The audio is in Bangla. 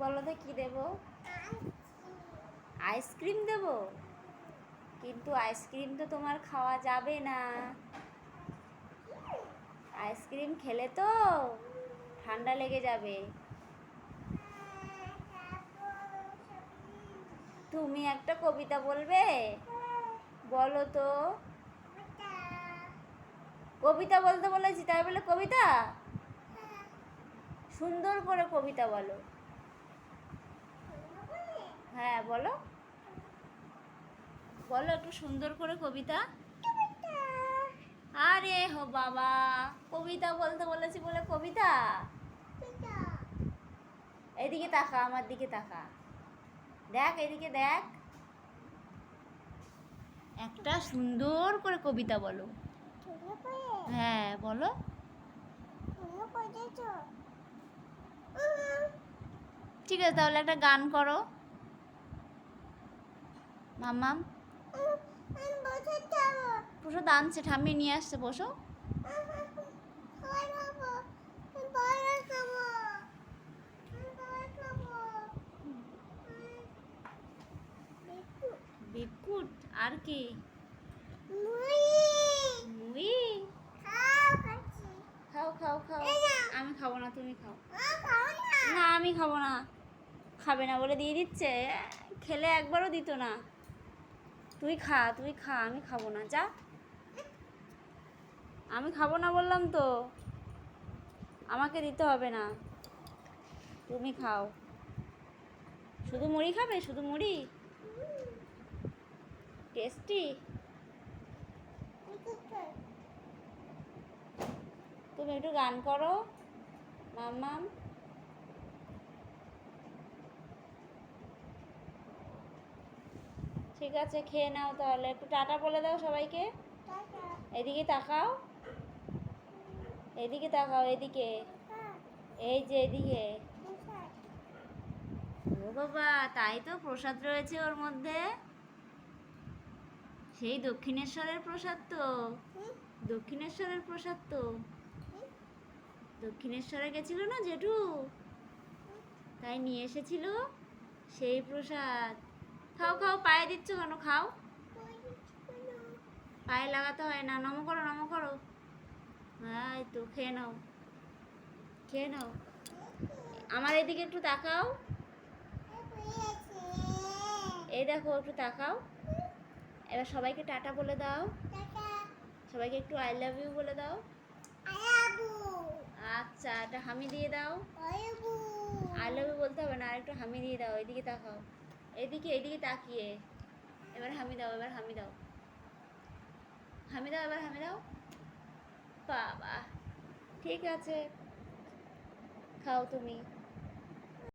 বলো তো কি দেবো? আইসক্রিম দেবো? কিন্তু আইসক্রিম তো তোমার খাওয়া যাবে না। আইসক্রিম খেলে তো ঠান্ডা লেগে যাবে। তুমি একটা কবিতা বলবে? বলো তো। কবিতা বলতে বলেছি, তাই বলে কবিতা? সুন্দর করে কবিতা বলো। হ্যাঁ বলো। বলো একটু সুন্দর করে কবিতা। আরে হো বাবা, কবিতা বলতে বলেছি বলে কবিতা? এদিকে তাকা, আমার দিকে তাকা। দেখ, এদিকে দেখ। একটা সুন্দর করে কবিতা বলো। হ্যাঁ বলো। ঠিক আছে, তাহলে একটা গান করো। মাম্মাম বসো দানছে ঠাম্মি নিয়ে আসছে, বসো। বিকুট আর কি? মুই খাও খাও খাও। আমি খাব না, তুমি খাও। না, আমি খাব না। খাবে না বলে দিয়ে দিচ্ছে। খেলে একবারও দিত না। তুই খা তুই খা, আমি খাব না, যা। আমি খাব না বললাম তো। আমাকে দিতে হবে না। তুমি খাও। শুধু মুড়ি খাবে? শুধু মুড়ি? টেস্টি? তুমি একটু গান করো। মাম্মাম ঠিক আছে খেয়ে নাও তাহলে। একটু টাটা বলে দাও সবাইকে। এদিকে তাকাও। এদিকে তাকাও এদিকে। এই যে এদিকে। ও বাবা তাই তো প্রসাদ রয়েছে ওর মধ্যে। সেই দক্ষিণেশ্বরের প্রসাদ তো। দক্ষিণেশ্বরের প্রসাদ তো। দক্ষিণেশ্বরে গেছিল না জেঠু? তাই নিয়ে এসেছিল সেই প্রসাদ। খাও খাও পায়ে দিচ্ছ কেন? খাও। পায়ে লাগাতে হয় না নম করো নম করো। হ্যাঁ তো খেয়ে নাও। খেয়ে নাও। আমার এদিকে একটু তাকাও। এই দেখো একটু তাকাও। এবার সবাইকে টাটা বলে দাও। সবাইকে একটু আই লাভ ইউ বলে দাও। আচ্ছা একটা হামি দিয়ে দাও। আই লাভ ইউ বলতে হবে না আর একটু হামি দিয়ে দাও এদিকে তাকাও। এদিকে এদিকে তাকিয়ে। এবার হামি দাও, এবার হামি দাও। হামি দাও, এবার হামি দাও। বাবা, ঠিক আছে। খাও তুমি।